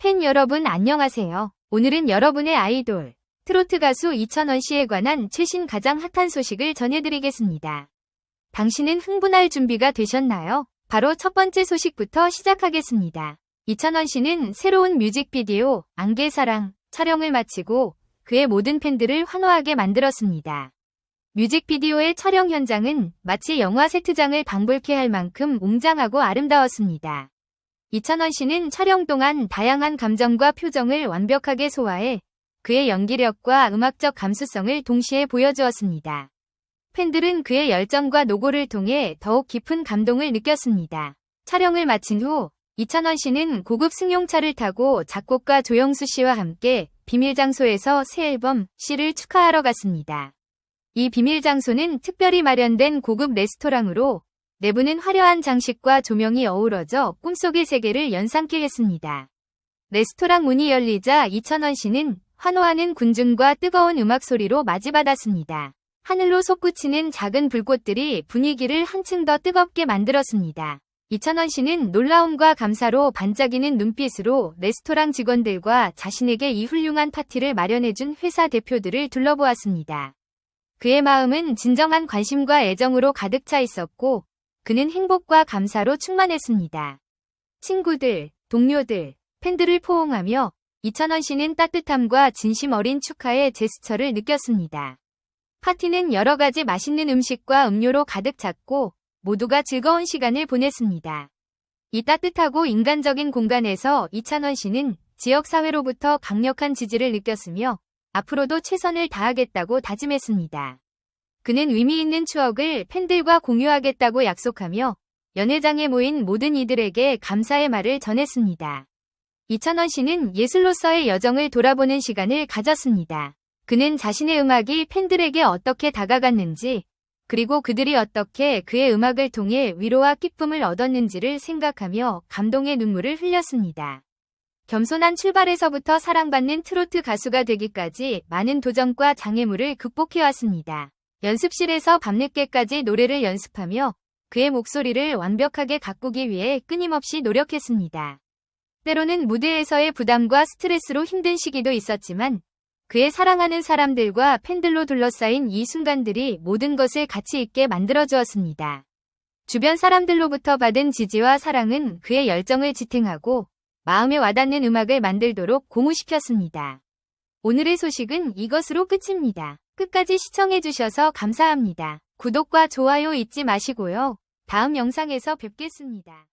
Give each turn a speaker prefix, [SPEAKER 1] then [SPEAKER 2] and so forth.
[SPEAKER 1] 팬 여러분 안녕하세요. 오늘은 여러분의 아이돌, 트로트 가수 이천원 씨에 관한 최신 가장 핫한 소식을 전해드리겠습니다. 당신은 흥분할 준비가 되셨나요? 바로 첫 번째 소식부터 시작하겠습니다. 이천원 씨는 새로운 뮤직비디오 안개사랑 촬영을 마치고 그의 모든 팬들을 환호하게 만들었습니다. 뮤직비디오의 촬영 현장은 마치 영화 세트장을 방불케 할 만큼 웅장하고 아름다웠습니다. 이찬원 씨는 촬영 동안 다양한 감정과 표정을 완벽하게 소화해 그의 연기력과 음악적 감수성을 동시에 보여주었습니다. 팬들은 그의 열정과 노고를 통해 더욱 깊은 감동을 느꼈습니다. 촬영을 마친 후 이찬원 씨는 고급 승용차를 타고 작곡가 조영수 씨와 함께 비밀 장소에서 새 앨범 씨를 축하하러 갔습니다. 이 비밀 장소는 특별히 마련된 고급 레스토랑으로 내부는 화려한 장식과 조명이 어우러져 꿈속의 세계를 연상케 했습니다. 레스토랑 문이 열리자 이천원 씨는 환호하는 군중과 뜨거운 음악 소리로 맞이받았습니다. 하늘로 솟구치는 작은 불꽃들이 분위기를 한층 더 뜨겁게 만들었습니다. 이천원 씨는 놀라움과 감사로 반짝이는 눈빛으로 레스토랑 직원들과 자신에게 이 훌륭한 파티를 마련해준 회사 대표들을 둘러보았습니다. 그의 마음은 진정한 관심과 애정으로 가득 차 있었고 그는 행복과 감사로 충만했습니다. 친구들, 동료들, 팬들을 포옹하며 이천원 씨는 따뜻함과 진심 어린 축하의 제스처를 느꼈습니다. 파티는 여러 가지 맛있는 음식과 음료로 가득 찼고 모두가 즐거운 시간을 보냈습니다. 이 따뜻하고 인간적인 공간에서 이찬원 씨는 지역사회로부터 강력한 지지를 느꼈으며 앞으로도 최선을 다하겠다고 다짐했습니다. 그는 의미 있는 추억을 팬들과 공유하겠다고 약속하며 연회장에 모인 모든 이들에게 감사의 말을 전했습니다. 이찬원 씨는 예술로서의 여정을 돌아보는 시간을 가졌습니다. 그는 자신의 음악이 팬들에게 어떻게 다가갔는지, 그리고 그들이 어떻게 그의 음악을 통해 위로와 기쁨을 얻었는지를 생각하며 감동의 눈물을 흘렸습니다. 겸손한 출발에서부터 사랑받는 트로트 가수가 되기까지 많은 도전과 장애물을 극복해왔습니다. 연습실에서 밤늦게까지 노래를 연습하며 그의 목소리를 완벽하게 가꾸기 위해 끊임없이 노력했습니다. 때로는 무대에서의 부담과 스트레스로 힘든 시기도 있었지만 그의 사랑하는 사람들과 팬들로 둘러싸인 이 순간들이 모든 것을 가치 있게 만들어 주었습니다. 주변 사람들로부터 받은 지지와 사랑은 그의 열정을 지탱하고 마음에 와닿는 음악을 만들도록 고무시켰습니다. 오늘의 소식은 이것으로 끝입니다. 끝까지 시청해주셔서 감사합니다. 구독과 좋아요 잊지 마시고요. 다음 영상에서 뵙겠습니다.